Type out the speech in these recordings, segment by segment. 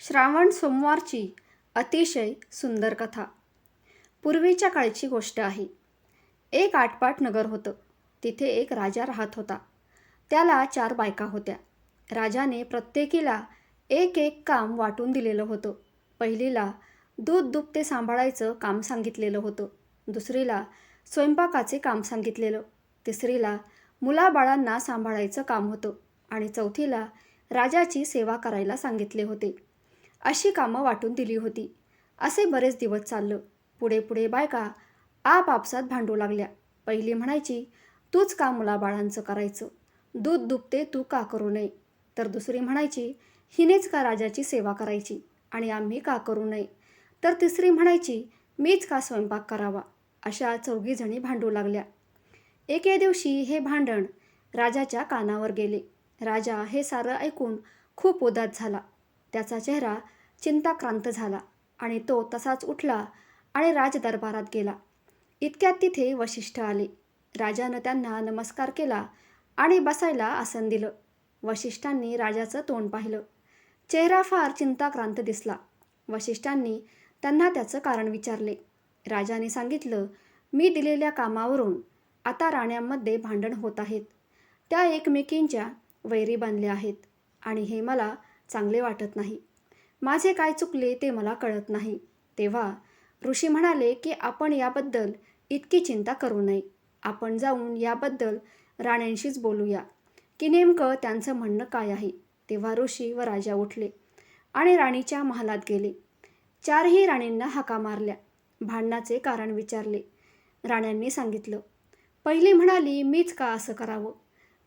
श्रावण सोमवारची अतिशय सुंदर कथा. पूर्वीच्या काळची गोष्ट आहे. एक आटपाट नगर होतं. तिथे एक राजा राहत होता. त्याला चार बायका होत्या. राजाने प्रत्येकीला एक एक काम वाटून दिलेलं होतं. पहिलीला दूध दुभते सांभाळायचं काम सांगितलेलं होतं. दुसरीला स्वयंपाकाचे काम सांगितलेलं. तिसरीला मुलाबाळांना सांभाळायचं काम होतं. आणि चौथीला राजाची सेवा करायला सांगितले होते. अशी कामं वाटून दिली होती. असे बरेच दिवस चाललं. पुढे पुढे बायका आपापसात भांडू लागल्या. पहिली म्हणायची तूच का मुलाबाळांचं करायचं? दूध दुभते तू का करू नये? तर दुसरी म्हणायची हिनेच का राजाची सेवा करायची आणि आम्ही का करू नये? तर तिसरी म्हणायची मीच का स्वयंपाक करावा? अशा चौघीजणी भांडू लागल्या. एके दिवशी हे भांडण राजाच्या कानावर गेले. राजा हे सारं ऐकून खूप उदास झाला. त्याचा चेहरा चिंताक्रांत झाला आणि तो तसाच उठला आणि राजदरबारात गेला. इतक्यात तिथे वशिष्ठ आले. राजानं त्यांना नमस्कार केला आणि बसायला आसन दिलं. वशिष्ठांनी राजाचं तोंड पाहिलं. चेहरा फार चिंताक्रांत दिसला. वशिष्ठांनी त्यांना त्याचं कारण विचारले. राजाने सांगितलं मी दिलेल्या कामावरून आता राण्यांमध्ये भांडण होत आहेत. त्या एकमेकींच्या वैरी बनल्या आहेत आणि हे मला चांगले वाटत नाही. माझे काय चुकले ते मला कळत नाही. तेव्हा ऋषी म्हणाले की आपण याबद्दल इतकी चिंता करू नये. आपण जाऊन याबद्दल राण्यांशीच बोलूया. की नेमकं त्यांचं म्हणणं काय आहे? तेव्हा ऋषी व राजा उठले आणि राणीच्या महालात गेले. चारही राणींना हाका मारल्या. भांडणाचे कारण विचारले. राण्यांनी सांगितलं पहिली म्हणाली मीच का असं करावं?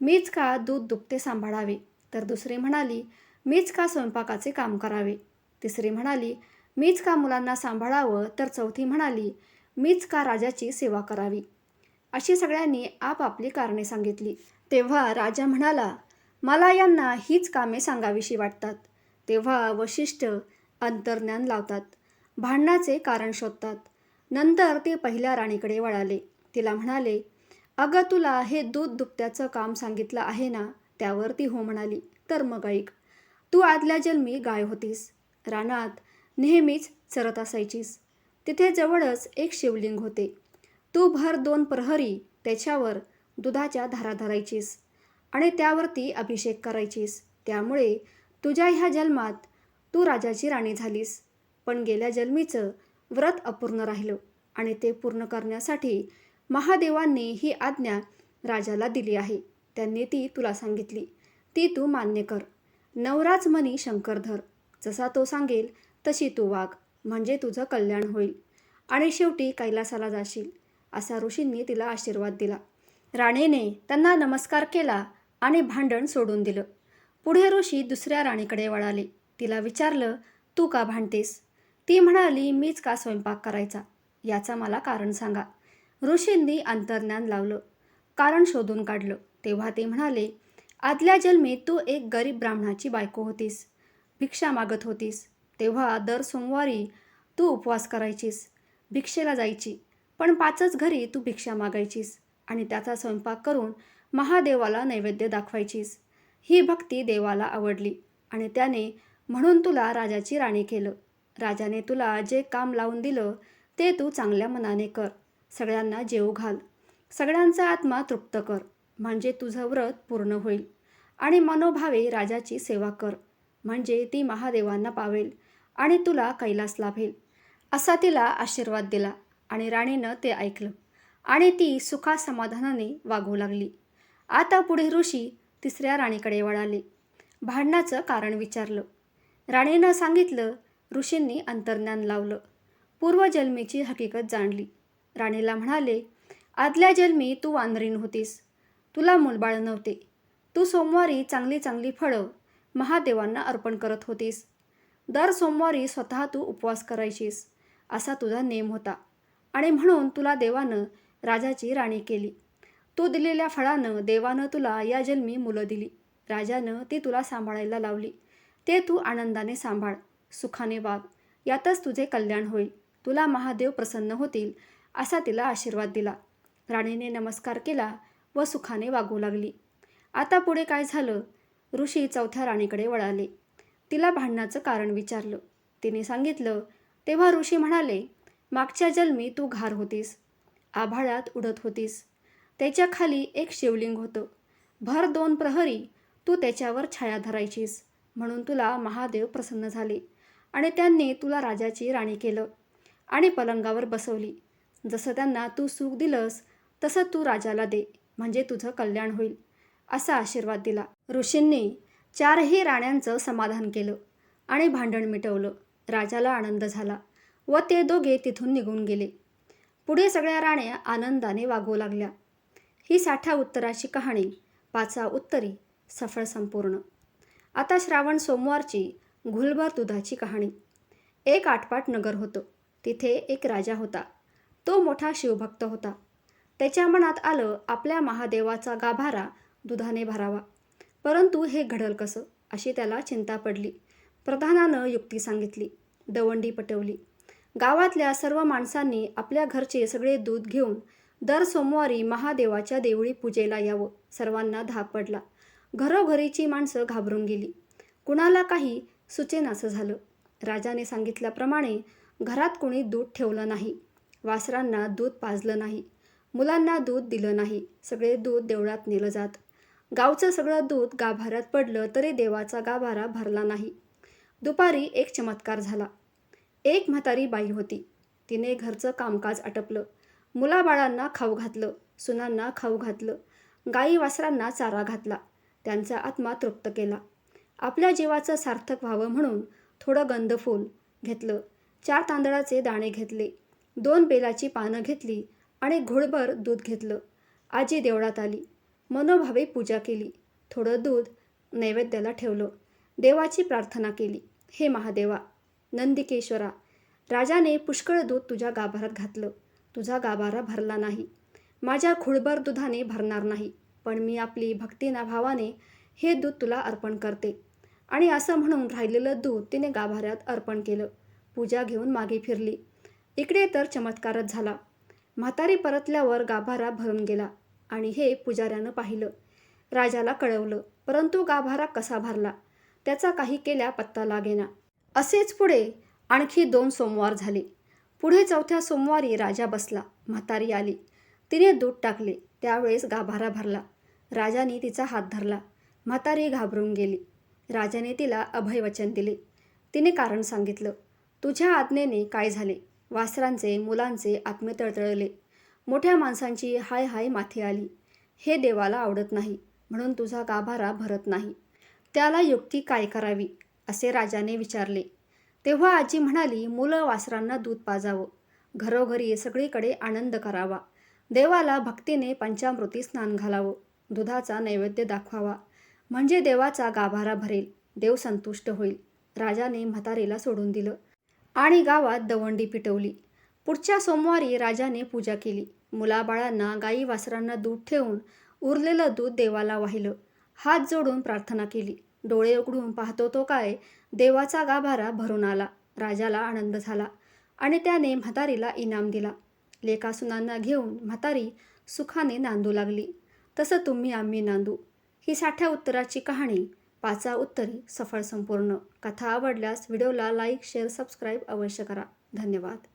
मीच का दूध दुभते सांभाळावे तर दुसरी म्हणाली मीच का स्वयंपाकाचे काम करावे? तिसरी म्हणाली मीच का मुलांना सांभाळावं? तर चौथी म्हणाली मीच का राजाची सेवा करावी? अशी सगळ्यांनी आपापली कारणे सांगितली. तेव्हा राजा म्हणाला मला यांना हीच कामे सांगावीशी वाटतात तेव्हा वशिष्ठ अंतर्ज्ञान लावतात. भांडणाचे कारण शोधतात. नंतर ते पहिल्या राणीकडे वळाले. तिला म्हणाले अगं तुला हे दूध दुपत्याचं काम सांगितलं आहे ना? त्यावर ती हो म्हणाली. तर मग ऐक. तू आदल्या जन्मी गाय होतीस. रानात नेहमीच चरत असायचीस. तिथे जवळच एक शिवलिंग होते. तू भर दोन प्रहरी त्याच्यावर दुधाच्या धारा धरायचीस आणि त्यावरती अभिषेक करायचीस. त्यामुळे तुझ्या ह्या जन्मात तू राजाची राणी झालीस. पण गेल्या जन्मीचं व्रत अपूर्ण राहिलं आणि ते पूर्ण करण्यासाठी महादेवांनी ही आज्ञा राजाला दिली आहे. त्यांनी ती तुला सांगितली. ती तू मान्य कर. नवराच मनी शंकरधर. जसा तो सांगेल तशी तू वाघ म्हणजे तुझं कल्याण होईल. आणि शेवटी कैलासाला जाशील. असा ऋषींनी तिला आशीर्वाद दिला. राणीने त्यांना नमस्कार केला आणि भांडण सोडून दिलं. पुढे ऋषी दुसऱ्या राणीकडे वळाले. तिला विचारलं तू का भांडतेस? ती म्हणाली मीच का स्वयंपाक करायचा? याचा मला कारण सांगा. ऋषींनी अंतर्ज्ञान लावलं. कारण शोधून काढलं. तेव्हा ते म्हणाले आदल्या जन्मी तू एक गरीब ब्राह्मणाची बायको होतीस. भिक्षा मागत होतीस. तेव्हा दर सोमवारी तू उपवास करायचीस. भिक्षेला जायची. पण पाचच घरी तू भिक्षा मागायचीस आणि त्याचा स्वयंपाक करून महादेवाला नैवेद्य दाखवायचीस. ही भक्ती देवाला आवडली आणि त्याने म्हणून तुला राजाची राणी केलं. राजाने तुला जे काम लावून दिलं ते तू चांगल्या मनाने कर. सगळ्यांना जेव घाल. सगळ्यांचा आत्मा तृप्त कर. म्हणजे तुझं व्रत पूर्ण होईल. आणि मनोभावे राजाची सेवा कर. म्हणजे ती महादेवांना पावेल आणि तुला कैलास लाभेल. असा तिला आशीर्वाद दिला आणि राणीनं ते ऐकलं. आणि ती सुखासमाधानाने वागू लागली. आता पुढे ऋषी तिसऱ्या राणीकडे वळाले. भांडणाचं कारण विचारलं. राणीनं सांगितलं ऋषींनी अंतर्ज्ञान लावलं. पूर्वजन्मीची हकीकत जाणली. राणीला म्हणाले आदल्या जन्मी तू वानरीन होतीस. तुला मुलबाळ नव्हते. तू सोमवारी चांगली चांगली फळं महादेवांना अर्पण करत होतीस. दर सोमवारी स्वतः तू उपवास करायचीस असा तुझा नेम होता. आणि म्हणून तुला देवानं राजाची राणी केली. तू दिलेल्या फळानं देवानं तुला या जन्मी मुलं दिली. राजानं ती तुला सांभाळायला लावली. ते तू आनंदाने सांभाळ सुखाने वाग. यातच तुझे कल्याण होईल. तुला महादेव प्रसन्न होतील असा तिला आशीर्वाद दिला. राणीने नमस्कार केला व सुखाने वागू लागली. आता पुढे काय झालं? ऋषी चौथ्या राणीकडे वळाले. तिला भांडणाचं कारण विचारलं. तिने सांगितलं तेव्हा ऋषी म्हणाले मागच्या जन्मी तू घार होतीस आभाळात उडत होतीस. त्याच्याखाली एक शिवलिंग होतं. भर दोन प्रहरी तू त्याच्यावर छाया धरायचीस. म्हणून तुला महादेव प्रसन्न झाले. आणि त्यांनी तुला राजाची राणी केलं. आणि पलंगावर बसवली. जसं त्यांना तू सुख दिलंस तसं तू राजाला दे. म्हणजे तुझं कल्याण होईल असा आशीर्वाद दिला. ऋषींनी चारही राण्यांचं समाधान केलं आणि भांडण मिटवलं. राजाला आनंद झाला व ते दोघे तिथून निघून गेले. पुढे सगळ्या राण्या आनंदाने वागू लागल्या. ही साठा उत्तराची कहाणी पाचा उत्तरी सफळ संपूर्ण. आता श्रावण सोमवारची घुलभर दुधाची कहाणी. एक आटपाट नगर होतं. तिथे एक राजा होता. तो मोठा शिवभक्त होता. त्याच्या मनात आलं आपल्या महादेवाचा गाभारा दुधाने भरावा. परंतु हे घडल कसं? अशी त्याला चिंता पडली. प्रधानानं युक्ती सांगितली. दवंडी पटवली. गावातल्या सर्व माणसांनी आपल्या घरचे सगळे दूध घेऊन दर सोमवारी महादेवाच्या देवळी पूजेला यावं. सर्वांना धाक पडला. घरोघरीची माणसं घाबरून गेली. कुणाला काही सुचेनासं झालं. राजाने सांगितल्याप्रमाणे घरात कोणी दूध ठेवलं नाही. वासरांना दूध पाजलं नाही. मुलांना दूध दिलं नाही. सगळे दूध देवळात नेलं जात. गावचं सगळं दूध गाभाऱ्यात पडलं तरी देवाचा गाभारा भरला नाही. दुपारी एक चमत्कार झाला. एक म्हातारी बाई होती. तिने घरचं कामकाज आटपलं. मुलाबाळांना खाऊ घातलं. सुनांना खाऊ घातलं. गाई वासरांना चारा घातला. त्यांचा आत्मा तृप्त केला. आपल्या जीवाचं सार्थक व्हावं म्हणून थोडं गंधफूल घेतलं. चार तांदळाचे दाणे घेतले. दोन बेलाची पानं घेतली. आणि घोडभर दूध घेतलं. आजी देवळात आली. मनोभावे पूजा केली. थोडं दूध नैवेद्याला ठेवलं. देवाची प्रार्थना केली. हे महादेवा नंदिकेश्वरा राजाने पुष्कळ दूध तुझ्या गाभारात घातलं. तुझा गाभारा भरला नाही. माझ्या खुळभर दुधाने भरणार नाही. पण मी आपली भक्तीना भावाने हे दूध तुला अर्पण करते आणि असं म्हणून राहिलेलं दूध तिने गाभाऱ्यात अर्पण केलं. पूजा घेऊन मागे फिरली. इकडे तर चमत्कारच झाला. म्हातारी परतल्यावर गाभारा भरून गेला आणि हे पुजाऱ्यानं पाहिलं. राजाला कळवलं परंतु गाभारा कसा भरला? त्याचा काही केल्या पत्ता लागेना. असेच पुढे आणखी दोन सोमवार झाले. पुढे चौथ्या सोमवारी राजा बसला म्हातारी आली. तिने दूध टाकले त्यावेळेस गाभारा भरला. राजाने तिचा हात धरला. म्हातारी घाबरून गेली. राजाने तिला अभयवचन दिले. तिने कारण सांगितलं तुझ्या आज्ञेने काय झाले? वासरांचे मुलांचे आत्मे तळतळले. मोठ्या माणसांची हाय हाय माथी आली. हे देवाला आवडत नाही म्हणून तुझा गाभारा भरत नाही. त्याला युक्ती काय करावी असे राजाने विचारले. तेव्हा आजी म्हणाली मुलं वासरांना दूध पाजावं. घरोघरी सगळीकडे आनंद करावा. देवाला भक्तीने पंचामृती स्नान घालावं. दुधाचा नैवेद्य दाखवावा. म्हणजे देवाचा गाभारा भरेल. देव संतुष्ट होईल. राजाने म्हातारीला सोडून दिलं. आणि गावात दवंडी पिटवली. पुढच्या सोमवारी राजाने पूजा केली. मुलाबाळांना गाई वासरांना दूध ठेवून उरलेलं दूध देवाला वाहिलं. हात जोडून प्रार्थना केली. डोळे उघडून पाहतो तो काय देवाचा गाभारा भरून आला. राजाला आनंद झाला आणि त्याने म्हातारीला इनाम दिला. लेखासुनांना घेऊन म्हातारी सुखाने नांदू लागली. तसं तुम्ही आम्ही नांदू. ही साठ्या उत्तराची कहाणी पाचा उत्तरी सफळ संपूर्ण. कथा आवडल्यास व्हिडिओला लाईक शेअर सबस्क्राईब अवश्य करा. धन्यवाद.